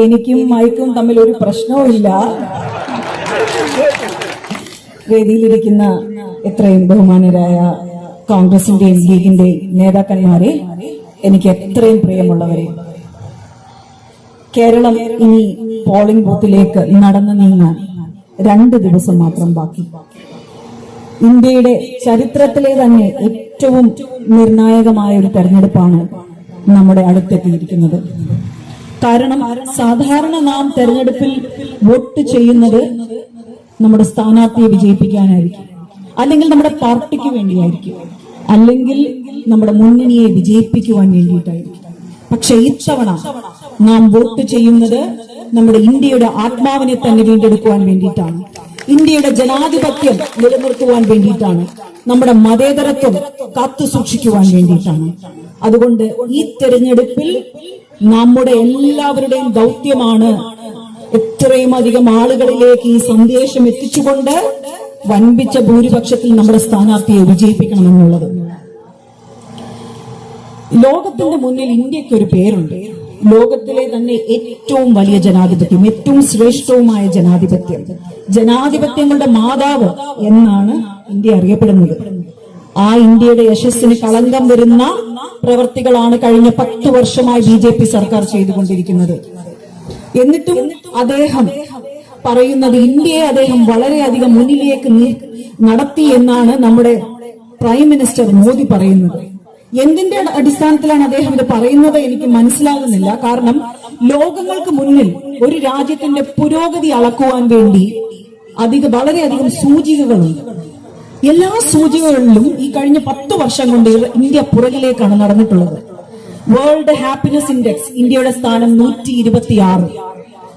എനിക്കും മൈക്കും തമ്മിൽ ഒരു പ്രശ്നവുമില്ല. വേദിയിലിരിക്കുന്ന എത്രയും ബഹുമാനരായ കോൺഗ്രസിന്റെയും ലീഗിന്റെയും നേതാക്കന്മാരെ എനിക്ക് എത്രയും പ്രിയമുള്ളവരെ കേരളം ഇനി പോളിംഗ് ബൂത്തിലേക്ക് നടന്നു നീങ്ങാൻ രണ്ട് ദിവസം മാത്രം ബാക്കി. ഇന്ത്യയുടെ ചരിത്രത്തിലെ തന്നെ ഏറ്റവും നിർണായകമായ ഒരു തെരഞ്ഞെടുപ്പാണ് നമ്മുടെ അടുത്തെത്തിയിരിക്കുന്നത്. കാരണം സാധാരണ നാം തെരഞ്ഞെടുപ്പിൽ വോട്ട് ചെയ്യുന്നത് നമ്മുടെ സ്ഥാനാർത്ഥിയെ വിജയിപ്പിക്കാനായിരിക്കും. അല്ലെങ്കിൽ നമ്മുടെ പാർട്ടിക്ക് വേണ്ടിയായിരിക്കും. അല്ലെങ്കിൽ നമ്മുടെ മുന്നണിയെ വിജയിപ്പിക്കുവാൻ വേണ്ടിയിട്ടായിരിക്കും. പക്ഷെ ഇത്തവണ നാം വോട്ട് ചെയ്യുന്നത് നമ്മുടെ ഇന്ത്യയുടെ ആത്മാവിനെ തന്നെ വീണ്ടെടുക്കുവാൻ വേണ്ടിയിട്ടാണ്. ഇന്ത്യയുടെ ജനാധിപത്യം നിലനിർത്തുവാൻ വേണ്ടിയിട്ടാണ്. നമ്മുടെ മതേതരത്വം കാത്തു സൂക്ഷിക്കുവാൻ വേണ്ടിയിട്ടാണ്. അതുകൊണ്ട് ഈ തെരഞ്ഞെടുപ്പിൽ നമ്മുടെ എല്ലാവരുടെയും ദൗത്യമാണ് എത്രയും അധികം ആളുകളിലേക്ക് ഈ സന്ദേശം എത്തിച്ചുകൊണ്ട് വൻപിച്ച ഭൂരിപക്ഷത്തിൽ നമ്മുടെ സ്ഥാനാർത്ഥിയെ വിജയിപ്പിക്കണം എന്നുള്ളത് ലോകത്തിന്റെ മുന്നിൽ ഇന്ത്യയ്ക്ക് ഒരു പേരുണ്ട്. ലോകത്തിലെ തന്നെ ഏറ്റവും വലിയ ജനാധിപത്യം ഏറ്റവും ശ്രേഷ്ഠവുമായ ജനാധിപത്യം. ജനാധിപത്യങ്ങളുടെ മാതാവ് എന്നാണ് ഇന്ത്യ അറിയപ്പെടുന്നത്. ആ ഇന്ത്യയുടെ യശസ്സിന് കളങ്കം വരുന്ന പ്രവർത്തികളാണ് കഴിഞ്ഞ പത്ത് വർഷമായി ബി ജെ പി സർക്കാർ ചെയ്തുകൊണ്ടിരിക്കുന്നത്. എന്നിട്ടും അദ്ദേഹം പറയുന്നത് ഇന്ത്യയെ അദ്ദേഹം വളരെയധികം മുന്നിലേക്ക് നടത്തി എന്നാണ് നമ്മുടെ പ്രൈം മിനിസ്റ്റർ മോദി പറയുന്നത്. എന്തിന്റെ അടിസ്ഥാനത്തിലാണ് അദ്ദേഹം ഇത് പറയുന്നത് എനിക്ക് മനസ്സിലാകുന്നില്ല. കാരണം ലോകങ്ങൾക്ക് മുന്നിൽ ഒരു രാജ്യത്തിന്റെ പുരോഗതി അളക്കുവാൻ വേണ്ടി അധികം വളരെയധികം സൂചികകളുണ്ട്. എല്ലാ സൂചികകളിലും ഈ കഴിഞ്ഞ പത്ത് വർഷം കൊണ്ട് ഇന്ത്യ പുറകിലേക്കാണ് നടന്നിട്ടുള്ളത്. വേൾഡ് ഹാപ്പിനെസ് ഇൻഡെക്സ് ഇന്ത്യയുടെ സ്ഥാനം നൂറ്റി ഇരുപത്തിയാറ്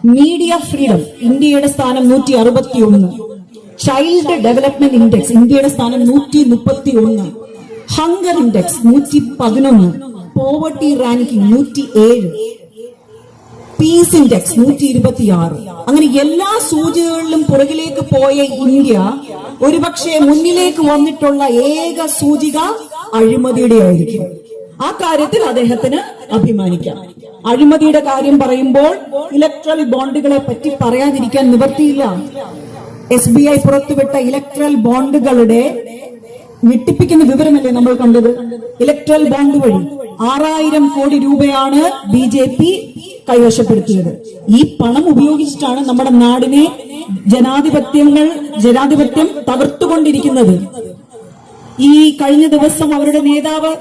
മീഡിയ ഫ്രീഡം ഇന്ത്യയുടെ സ്ഥാനം നൂറ്റി അറുപത്തി ഒന്ന് ചൈൽഡ് ഡെവലപ്മെന്റ് ഇൻഡെക്സ് ഇന്ത്യയുടെ സ്ഥാനം നൂറ്റി മുപ്പത്തി ഒന്ന് ഹങ്കർ ഇൻഡെക്സ് നൂറ്റി പതിനൊന്ന് പോവർട്ടി റാങ്കിംഗ് നൂറ്റി ഏഴ് പീസ് ഇൻഡെക്സ് നൂറ്റി ഇരുപത്തിയാറ് അങ്ങനെ എല്ലാ സൂചികകളിലും പുറകിലേക്ക് പോയ ഇന്ത്യ ഒരുപക്ഷെ മുന്നിലേക്ക് വന്നിട്ടുള്ള ഏക സൂചിക അഴിമതിയുടെ ആയിരിക്കും. ആ കാര്യത്തിൽ അദ്ദേഹത്തിന് അഭിമാനിക്കാം. അഴിമതിയുടെ കാര്യം പറയുമ്പോൾ ഇലക്ട്രൽ ബോണ്ടുകളെ പറ്റി പറയാതിരിക്കാൻ നിവർത്തിയില്ല എസ് ബി ഐ പുറത്തുവിട്ട ഇലക്ട്രൽ ബോണ്ടുകളുടെ ഞെട്ടിപ്പിക്കുന്ന വിവരമല്ലേ നമ്മൾ കണ്ടത്? ഇലക്ട്രൽ ബോണ്ട് വഴി. ആറായിരം കോടി രൂപയാണ് ബി ജെ പി കൈവശപ്പെടുത്തിയത്. ഈ പണം ഉപയോഗിച്ചിട്ടാണ് നമ്മുടെ നാടിനെ ജനാധിപത്യങ്ങൾ ജനാധിപത്യം തകർത്തുകൊണ്ടിരിക്കുന്നത്. ഈ കഴിഞ്ഞ ദിവസം അവരുടെ നേതാവ്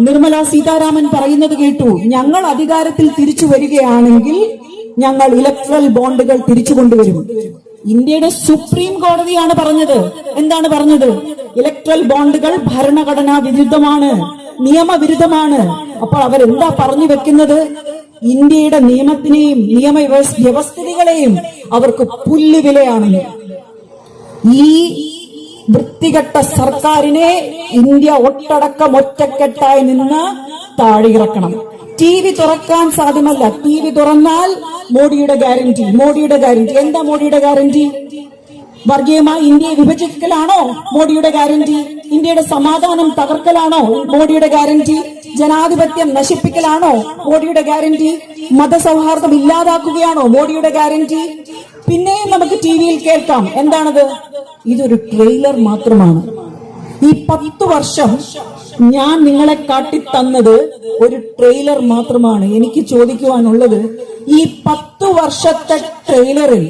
നിർമ്മല സീതാരാമൻ പറയുന്നത് കേട്ടു ഞങ്ങൾ അധികാരത്തിൽ തിരിച്ചു വരികയാണെങ്കിൽ ഞങ്ങൾ ഇലക്ട്രൽ ബോണ്ടുകൾ തിരിച്ചു കൊണ്ടുവരും. ഇന്ത്യയുടെ സുപ്രീം കോടതിയാണ് പറഞ്ഞത്. എന്താണ് പറഞ്ഞത്? ഇലക്ട്രൽ ബോണ്ടുകൾ ഭരണഘടനാ വിരുദ്ധമാണ്. നിയമവിരുദ്ധമാണ്. അപ്പോൾ അവരെന്താ പറഞ്ഞു വെക്കുന്നത്? ഇന്ത്യയുടെ നിയമത്തിനെയും നിയമ വ്യവസ്- വ്യവസ്ഥിതികളെയും അവർക്ക് പുല്ലുവിലയാണ്. ഈ വൃത്തികെട്ട സർക്കാരിനെ ഇന്ത്യ ഒട്ടടക്കം ഒറ്റക്കെട്ടായി നിന്ന് താഴെയിറക്കണം. ടി വി തുറക്കാൻ സാധ്യമല്ല. ടി വി തുറന്നാൽ മോഡിയുടെ ഗ്യാരണ്ടി. മോഡിയുടെ ഗ്യാരണ്ടി. എന്താ മോഡിയുടെ ഗ്യാരണ്ടി? വർഗീയമായി ഇന്ത്യയെ വിഭജിക്കലാണോ മോഡിയുടെ ഗ്യാരണ്ടി? ഇന്ത്യയുടെ സമാധാനം തകർക്കലാണോ മോഡിയുടെ ഗ്യാരണ്ടി? ജനാധിപത്യം നശിപ്പിക്കലാണോ മോഡിയുടെ ഗ്യാരണ്ടി? മതസൗഹാർദ്ദം ഇല്ലാതാക്കുകയാണോ മോഡിയുടെ ഗ്യാരണ്ടി? പിന്നെയും നമുക്ക് ടി വിയിൽ കേൾക്കാം. എന്താണത്? ഇതൊരു ട്രെയിലർ മാത്രമാണ്. ഈ പത്ത് വർഷം ഞാൻ നിങ്ങളെ കാട്ടിത്തന്നത് ഒരു ട്രെയിലർ മാത്രമാണ്. എനിക്ക് ചോദിക്കുവാനുള്ളത് ഈ പത്ത് വർഷത്തെ ട്രെയിലറിൽ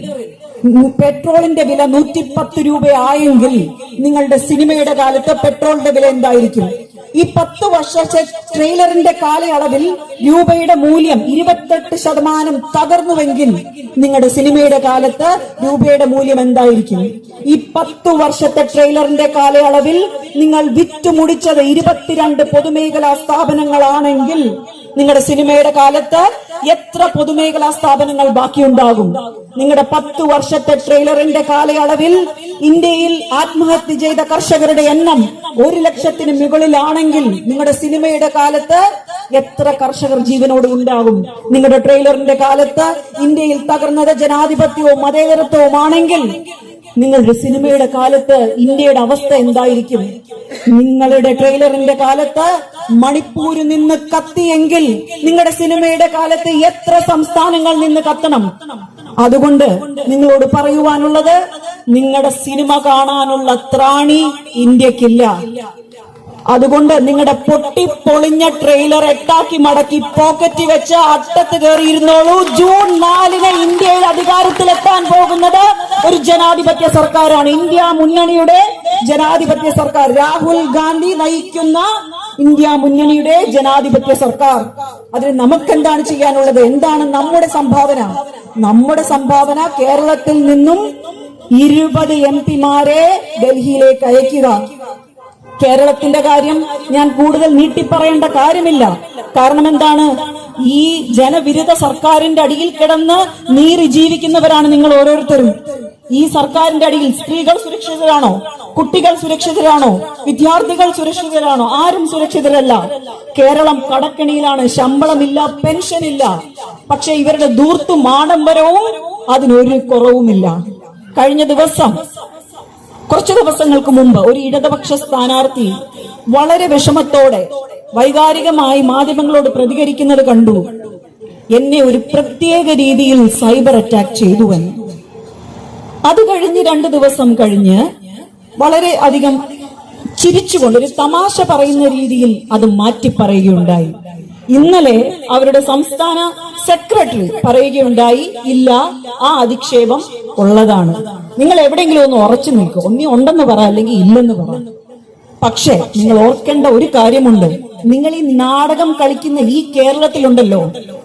പെട്രോളിന്റെ വില നൂറ്റി പത്ത് രൂപയായെങ്കിൽ നിങ്ങളുടെ സിനിമയുടെ കാലത്ത് പെട്രോളിന്റെ വില എന്തായിരിക്കും? ഈ പത്ത് വർഷത്തെ ട്രെയിലറിന്റെ കാലയളവിൽ രൂപയുടെ മൂല്യം ഇരുപത്തെട്ട് ശതമാനം തകർന്നുവെങ്കിൽ നിങ്ങളുടെ സിനിമയുടെ കാലത്ത് രൂപയുടെ മൂല്യം എന്തായിരിക്കും? ഈ പത്ത് വർഷത്തെ ട്രെയിലറിന്റെ കാലയളവിൽ നിങ്ങൾ വിറ്റ് വിറ്റുമുടിച്ചത് ഇരുപത്തിരണ്ട് പൊതുമേഖലാ സ്ഥാപനങ്ങളാണെങ്കിൽ നിങ്ങളുടെ സിനിമയുടെ കാലത്ത് എത്ര പൊതുമേഖലാ സ്ഥാപനങ്ങൾ ബാക്കിയുണ്ടാകും? നിങ്ങളുടെ പത്ത് വർഷത്തെ ട്രെയിലറിന്റെ കാലയളവിൽ ഇന്ത്യയിൽ ആത്മഹത്യ ചെയ്ത കർഷകരുടെ എണ്ണം ഒരു ലക്ഷത്തിന് മുകളിലാണെങ്കിൽ നിങ്ങളുടെ സിനിമയുടെ കാലത്ത് എത്ര കർഷകർ ജീവനോട് ഉണ്ടാകും? നിങ്ങളുടെ ട്രെയിലറിന്റെ കാലത്ത് ഇന്ത്യയിൽ തകർന്നത് ജനാധിപത്യവും മതേതരത്വവും ആണെങ്കിൽ നിങ്ങളുടെ സിനിമയുടെ കാലത്ത് ഇന്ത്യയുടെ അവസ്ഥ എന്തായിരിക്കും? നിങ്ങളുടെ ട്രെയിലറിന്റെ കാലത്ത് മണിപ്പൂര് നിന്ന് കത്തിയെങ്കിൽ നിങ്ങളുടെ സിനിമയുടെ കാലത്ത് എത്ര സംസ്ഥാനങ്ങൾ നിന്ന് കത്തണം? അതുകൊണ്ട് നിങ്ങളോട് പറയുവാനുള്ളത് നിങ്ങളുടെ സിനിമ കാണാനുള്ള ത്രാണി ഇന്ത്യക്കില്ല. അതുകൊണ്ട് നിങ്ങളുടെ പൊട്ടിപ്പൊളിഞ്ഞ ട്രെയിലർ എട്ടാക്കി മടക്കി പോക്കറ്റ് വെച്ച് അട്ടത്ത് കയറിയിരുന്നോളൂ. ജൂൺ നാലിന് ഇന്ത്യയിൽ അധികാരത്തിലെത്താൻ പോകുന്നത് ഒരു ജനാധിപത്യ സർക്കാരാണ്. ഇന്ത്യ മുന്നണിയുടെ ജനാധിപത്യ സർക്കാർ. രാഹുൽ ഗാന്ധി നയിക്കുന്ന ഇന്ത്യ മുന്നണിയുടെ ജനാധിപത്യ സർക്കാർ. അതിന് നമുക്കെന്താണ് ചെയ്യാനുള്ളത്? എന്താണ് നമ്മുടെ സംഭാവന? നമ്മുടെ സംഭാവന കേരളത്തിൽ നിന്നും ഇരുപത് എം പിമാരെ ഡൽഹിയിലേക്ക് അയക്കുക. കേരളത്തിന്റെ കാര്യം ഞാൻ കൂടുതൽ നീട്ടിപ്പറയേണ്ട കാര്യമില്ല. കാരണം എന്താണ് ഈ ജനവിരുദ്ധ സർക്കാരിന്റെ അടിയിൽ കിടന്ന് നീറി ജീവിക്കുന്നവരാണ് നിങ്ങൾ ഓരോരുത്തരും. ഈ സർക്കാരിന്റെ അടിയിൽ സ്ത്രീകൾ സുരക്ഷിതരാണോ? കുട്ടികൾ സുരക്ഷിതരാണോ? വിദ്യാർത്ഥികൾ സുരക്ഷിതരാണോ? ആരും സുരക്ഷിതരല്ല. കേരളം കടക്കണിയിലാണ്. ശമ്പളമില്ല പെൻഷൻ ഇല്ല പക്ഷെ ഇവരുടെ ദൂർത്തും ആഡംബരവും അതിനൊരു കുറവുമില്ല. കഴിഞ്ഞ ദിവസം കുറച്ചു ദിവസങ്ങൾക്ക് മുമ്പ് ഒരു ഇടതുപക്ഷ സ്ഥാനാർത്ഥി വളരെ വിഷമത്തോടെ വൈകാരികമായി മാധ്യമങ്ങളോട് പ്രതികരിക്കുന്നത് കണ്ടു. എന്നെ ഒരു പ്രത്യേക രീതിയിൽ സൈബർ അറ്റാക്ക് ചെയ്തുവെന്ന്. അത് കഴിഞ്ഞ് രണ്ടു ദിവസം കഴിഞ്ഞ് വളരെ അധികം ചിരിച്ചുകൊണ്ട് ഒരു തമാശ പറയുന്ന രീതിയിൽ അത് മാറ്റി പറയുകയുണ്ടായി ഇന്നലെ അവരുടെ സംസ്ഥാന സെക്രട്ടറി പറയുകയുണ്ടായി ഇല്ല ആ അധിക്ഷേപം ഉള്ളതാണ്. നിങ്ങൾ എവിടെയെങ്കിലും ഒന്ന് ഉറച്ചു നിൽക്കുക ഒന്നി ഉണ്ടെന്ന് പറ അല്ലെങ്കിൽ ഇല്ലെന്ന് പറ. പക്ഷേ നിങ്ങൾ ഓർക്കേണ്ട ഒരു കാര്യമുണ്ട്. നിങ്ങൾ ഈ നാടകം കളിക്കുന്ന ഈ കേരളത്തിലുണ്ടല്ലോ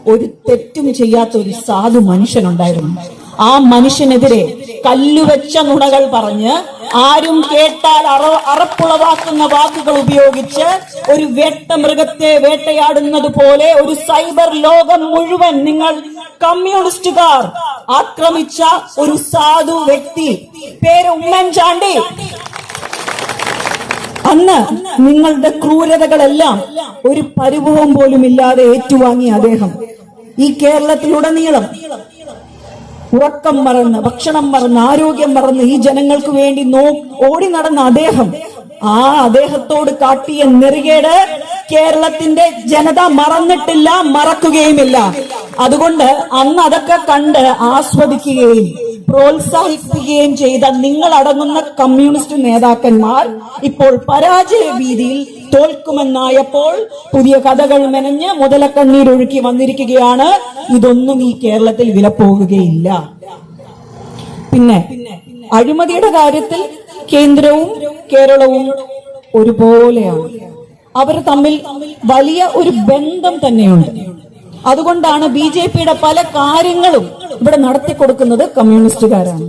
ഒരു തെറ്റും ചെയ്യാത്ത ഒരു സാധു മനുഷ്യനുണ്ടായിരുന്നു. ആ മനുഷ്യനെതിരെ കല്ലുവെച്ച നുണകൾ പറഞ്ഞ് ആരും കേട്ടാൽ അറ അറപ്പുളവാക്കുന്ന വാക്കുകൾ ഉപയോഗിച്ച് ഒരു വേട്ടമൃഗത്തെ വേട്ടയാടുന്നത് പോലെ ഒരു സൈബർ ലോകം മുഴുവൻ നിങ്ങൾ കമ്മ്യൂണിസ്റ്റുകാർ ആക്രമിച്ച ഒരു സാധു വ്യക്തി. പേര് ഉമ്മൻചാണ്ടി. അന്ന് നിങ്ങളുടെ ക്രൂരതകളെല്ലാം ഒരു പരിഭവം പോലും ഇല്ലാതെ ഏറ്റുവാങ്ങി അദ്ദേഹം. ഈ കേരളത്തിലുടനീളം ഉറക്കം മറന്ന് ഭക്ഷണം മറന്ന് ആരോഗ്യം മറന്ന് ഈ ജനങ്ങൾക്ക് വേണ്ടി നോ ഓടി നടന്ന അദ്ദേഹം ആ അദ്ദേഹത്തോട് കാട്ടിയ നെറികേട് കേരളത്തിന്റെ ജനത മറന്നിട്ടില്ല മറക്കുകയുമില്ല. അതുകൊണ്ട് അന്ന് അതൊക്കെ കണ്ട് ആസ്വദിക്കുകയും പ്രോത്സാഹിപ്പിക്കുകയും ചെയ്ത നിങ്ങൾ അടങ്ങുന്ന കമ്മ്യൂണിസ്റ്റ് നേതാക്കന്മാർ ഇപ്പോൾ പരാജയ ഭീതിയിൽ തോൽക്കുമെന്നായപ്പോൾ പുതിയ കഥകൾ മെനഞ്ഞ് മുതലക്കണ്ണീരൊഴുക്കി വന്നിരിക്കുകയാണ്. ഇതൊന്നും ഈ കേരളത്തിൽ വിലപ്പോകുകയില്ല. പിന്നെ അഴിമതിയുടെ കാര്യത്തിൽ കേന്ദ്രവും കേരളവും ഒരുപോലെയാണ്. അവർ തമ്മിൽ വലിയ ഒരു ബന്ധം തന്നെയുണ്ട്. അതുകൊണ്ടാണ് ബി പല കാര്യങ്ങളും ഇവിടെ നടത്തിക്കൊടുക്കുന്നത് കമ്മ്യൂണിസ്റ്റുകാരാണ്.